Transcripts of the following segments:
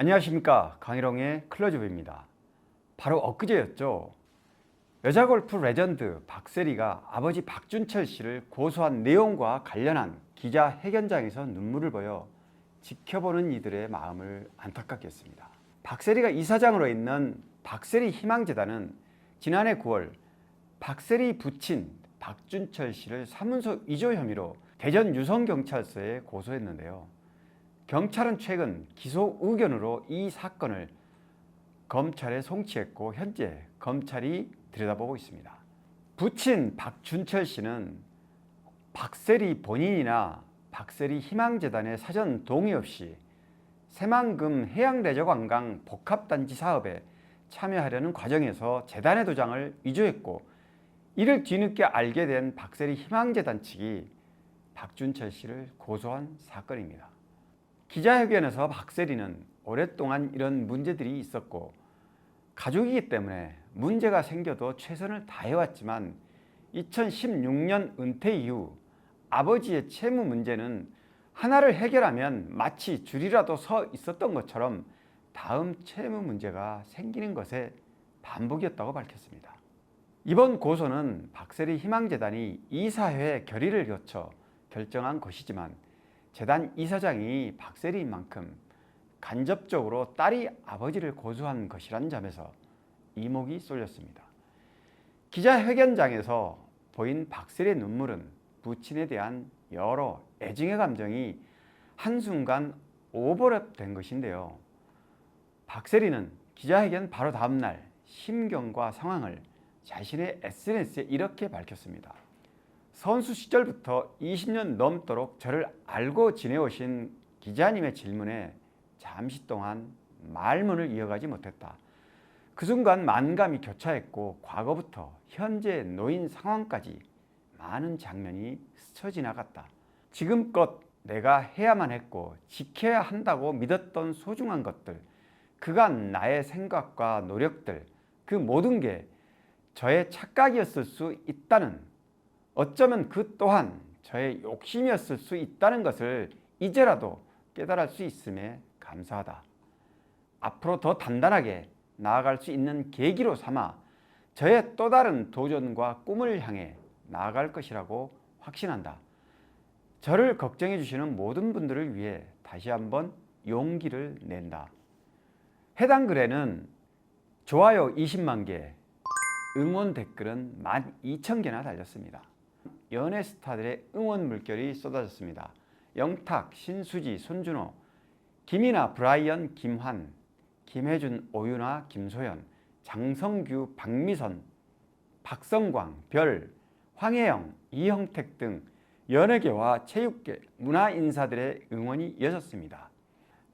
안녕하십니까 강희롱의 클로즈업입니다. 바로 엊그제였죠. 여자 골프 레전드 박세리가 아버지 박준철 씨를 고소한 내용과 관련한 기자 회견장에서 눈물을 보여 지켜보는 이들의 마음을 안타깝게 했습니다. 박세리가 이사장으로 있는 박세리 희망재단은 지난해 9월 박세리 부친 박준철 씨를 사문서 위조 혐의로 대전 유성경찰서에 고소했는데요. 경찰은 최근 기소 의견으로 이 사건을 검찰에 송치했고 현재 검찰이 들여다보고 있습니다. 부친 박준철 씨는 박세리 본인이나 박세리 희망재단의 사전 동의 없이 새만금 해양레저관광 복합단지 사업에 참여하려는 과정에서 재단의 도장을 위조했고 이를 뒤늦게 알게 된 박세리 희망재단 측이 박준철 씨를 고소한 사건입니다. 기자회견에서 박세리는 오랫동안 이런 문제들이 있었고 가족이기 때문에 문제가 생겨도 최선을 다해왔지만 2016년 은퇴 이후 아버지의 채무 문제는 하나를 해결하면 마치 줄이라도 서 있었던 것처럼 다음 채무 문제가 생기는 것의 반복이었다고 밝혔습니다. 이번 고소는 박세리 희망재단이 이사회 결의를 거쳐 결정한 것이지만 재단 이사장이 박세리인 만큼 간접적으로 딸이 아버지를 고소한 것이란 점에서 이목이 쏠렸습니다. 기자회견장에서 보인 박세리의 눈물은 부친에 대한 여러 애증의 감정이 한순간 오버랩된 것인데요. 박세리는 기자회견 바로 다음날 심경과 상황을 자신의 SNS에 이렇게 밝혔습니다. 선수 시절부터 20년 넘도록 저를 알고 지내오신 기자님의 질문에 잠시 동안 말문을 이어가지 못했다. 그 순간 만감이 교차했고 과거부터 현재 놓인 상황까지 많은 장면이 스쳐 지나갔다. 지금껏 내가 해야만 했고 지켜야 한다고 믿었던 소중한 것들, 그간 나의 생각과 노력들, 그 모든 게 저의 착각이었을 수 있다는 어쩌면 그 또한 저의 욕심이었을 수 있다는 것을 이제라도 깨달을 수 있음에 감사하다. 앞으로 더 단단하게 나아갈 수 있는 계기로 삼아 저의 또 다른 도전과 꿈을 향해 나아갈 것이라고 확신한다. 저를 걱정해 주시는 모든 분들을 위해 다시 한번 용기를 낸다. 해당 글에는 좋아요 20만 개, 응원 댓글은 12,000개나 달렸습니다. 연예 스타들의 응원 물결이 쏟아졌습니다. 영탁, 신수지, 손준호, 김이나, 브라이언, 김환, 김혜준, 오윤아, 김소연, 장성규, 박미선, 박성광, 별, 황혜영, 이형택 등 연예계와 체육계, 문화 인사들의 응원이 이어졌습니다.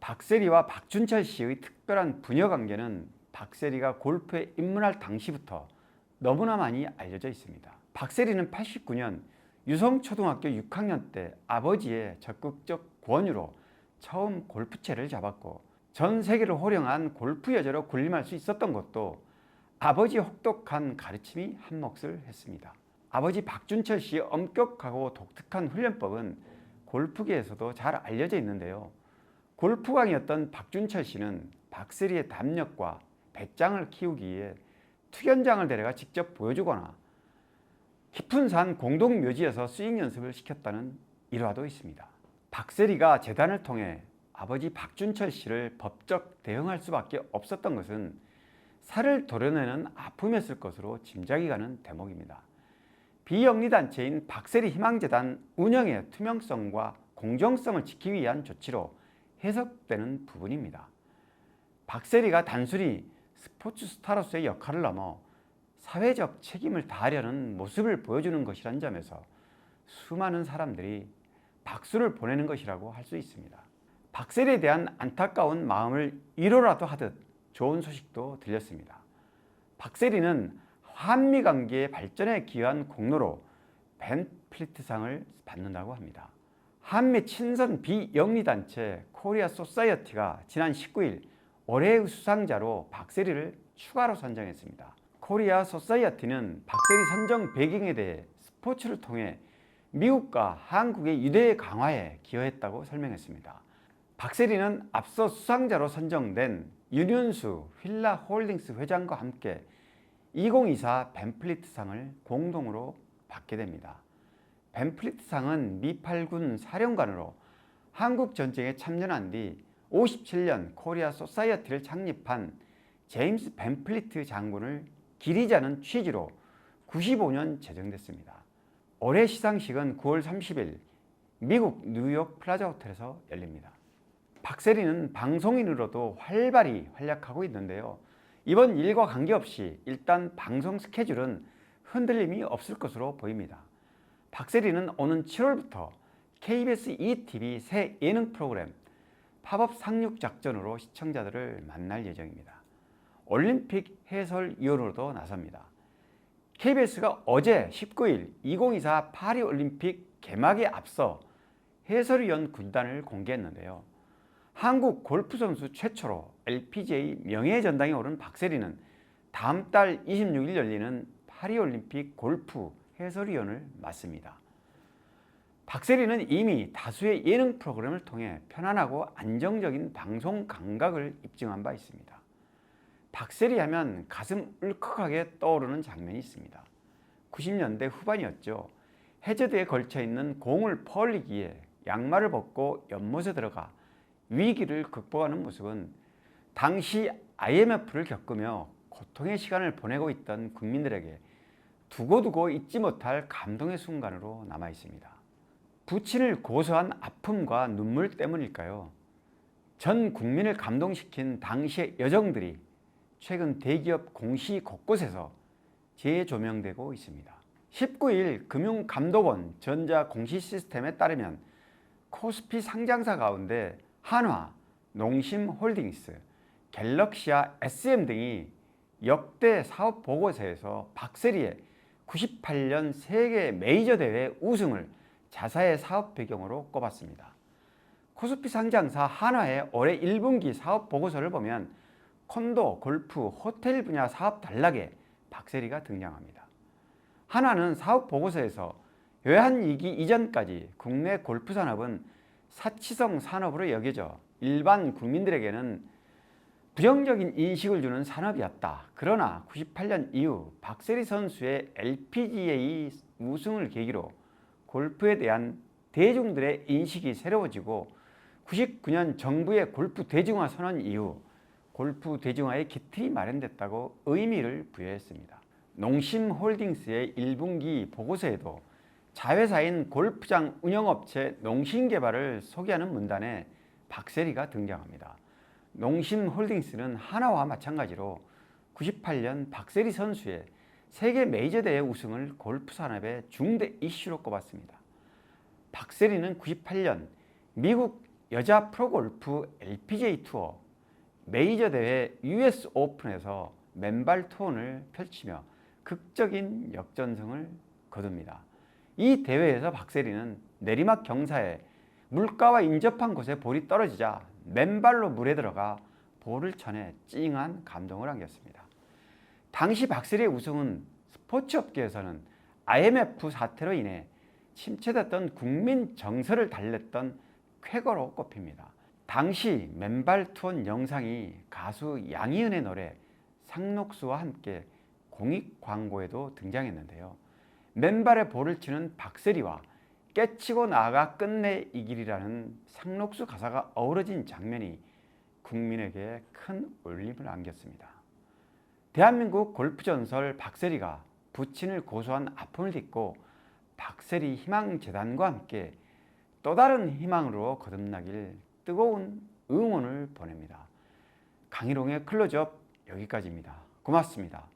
박세리와 박준철 씨의 특별한 부녀 관계는 박세리가 골프에 입문할 당시부터 너무나 많이 알려져 있습니다. 박세리는 89년 유성초등학교 6학년 때 아버지의 적극적 권유로 처음 골프채를 잡았고 전 세계를 호령한 골프 여자로 군림할 수 있었던 것도 아버지의 혹독한 가르침이 한 몫을 했습니다. 아버지 박준철 씨의 엄격하고 독특한 훈련법은 골프계에서도 잘 알려져 있는데요. 골프광이었던 박준철 씨는 박세리의 담력과 배짱을 키우기 위해 투견장을 데려가 직접 보여주거나 깊은 산 공동 묘지에서 스윙 연습을 시켰다는 일화도 있습니다. 박세리가 재단을 통해 아버지 박준철 씨를 법적 대응할 수밖에 없었던 것은 살을 도려내는 아픔이었을 것으로 짐작이 가는 대목입니다. 비영리 단체인 박세리 희망재단 운영의 투명성과 공정성을 지키기 위한 조치로 해석되는 부분입니다. 박세리가 단순히 스포츠 스타로서의 역할을 넘어 사회적 책임을 다하려는 모습을 보여주는 것이란 점에서 수많은 사람들이 박수를 보내는 것이라고 할 수 있습니다. 박세리에 대한 안타까운 마음을 위로라도 하듯 좋은 소식도 들렸습니다. 박세리는 한미 관계의 발전에 기여한 공로로 벤 플리트상을 받는다고 합니다. 한미 친선 비영리 단체 코리아 소사이어티가 지난 19일 올해의 수상자로 박세리를 추가로 선정했습니다. 코리아 소사이어티는 박세리 선정 배경에 대해 스포츠를 통해 미국과 한국의 유대 강화에 기여했다고 설명했습니다. 박세리는 앞서 수상자로 선정된 윤윤수 휠라 홀딩스 회장과 함께 2024 벤플리트상을 공동으로 받게 됩니다. 벤플리트상은 미팔군 사령관으로 한국 전쟁에 참전한 뒤 57년 코리아 소사이어티를 창립한 제임스 벤플리트 장군을 기리자는 취지로 95년 제정됐습니다. 올해 시상식은 9월 30일 미국 뉴욕 플라자 호텔에서 열립니다. 박세리는 방송인으로도 활발히 활약하고 있는데요. 이번 일과 관계없이 일단 방송 스케줄은 흔들림이 없을 것으로 보입니다. 박세리는 오는 7월부터 KBS ETV 새 예능 프로그램 팝업 상륙 작전으로 시청자들을 만날 예정입니다. 올림픽 해설 위원으로도 나섭니다. KBS가 어제 19일 2024 파리 올림픽 개막에 앞서 해설위원 군단을 공개했는데요. 한국 골프 선수 최초로 LPGA 명예 전당에 오른 박세리는 다음 달 26일 열리는 파리 올림픽 골프 해설위원을 맡습니다. 박세리는 이미 다수의 예능 프로그램을 통해 편안하고 안정적인 방송 감각을 입증한 바 있습니다. 박세리 하면 가슴 울컥하게 떠오르는 장면이 있습니다. 90년대 후반이었죠. 해저드에 걸쳐 있는 공을 퍼올리기에 양말을 벗고 연못에 들어가 위기를 극복하는 모습은 당시 IMF를 겪으며 고통의 시간을 보내고 있던 국민들에게 두고두고 잊지 못할 감동의 순간으로 남아 있습니다. 부친을 고소한 아픔과 눈물 때문일까요? 전 국민을 감동시킨 당시의 여정들이 최근 대기업 공시 곳곳에서 재조명되고 있습니다. 19일 금융감독원 전자 공시 시스템에 따르면 코스피 상장사 가운데 한화, 농심홀딩스, 갤럭시아 SM 등이 역대 사업 보고서에서 박세리의 98년 세계 메이저 대회 우승을 자사의 사업 배경으로 꼽았습니다. 코스피 상장사 한화의 올해 1분기 사업 보고서를 보면 콘도, 골프, 호텔 분야 사업 단락에 박세리가 등장합니다. 한화는 사업 보고서에서 외환위기 이전까지 국내 골프 산업은 사치성 산업으로 여겨져 일반 국민들에게는 부정적인 인식을 주는 산업이었다. 그러나 98년 이후 박세리 선수의 LPGA 우승을 계기로 골프에 대한 대중들의 인식이 새로워지고 99년 정부의 골프 대중화 선언 이후 골프 대중화의 기틀이 마련됐다고 의미를 부여했습니다. 농심홀딩스의 1분기 보고서에도 자회사인 골프장 운영업체 농심개발을 소개하는 문단에 박세리가 등장합니다. 농심홀딩스는 하나와 마찬가지로 98년 박세리 선수의 세계 메이저 대회 우승을 골프 산업의 중대 이슈로 꼽았습니다. 박세리는 98년 미국 여자 프로골프 LPGA 투어 메이저 대회 US 오픈에서 맨발 투혼을 펼치며 극적인 역전승을 거둡니다. 이 대회에서 박세리는 내리막 경사에 물가와 인접한 곳에 볼이 떨어지자 맨발로 물에 들어가 볼을 쳐내 찡한 감동을 안겼습니다. 당시 박세리의 우승은 스포츠 업계에서는 IMF 사태로 인해 침체됐던 국민 정서를 달랬던 쾌거로 꼽힙니다. 당시 맨발 투혼 영상이 가수 양희은의 노래 상록수와 함께 공익 광고에도 등장했는데요. 맨발에 볼을 치는 박세리와 깨치고 나아가 끝내 이 길이라는 상록수 가사가 어우러진 장면이 국민에게 큰 울림을 안겼습니다. 대한민국 골프 전설 박세리가 부친을 고소한 아픔을 딛고 박세리 희망재단과 함께 또 다른 희망으로 거듭나길 뜨거운 응원을 보냅니다. 강희롱의 클로즈업 여기까지입니다. 고맙습니다.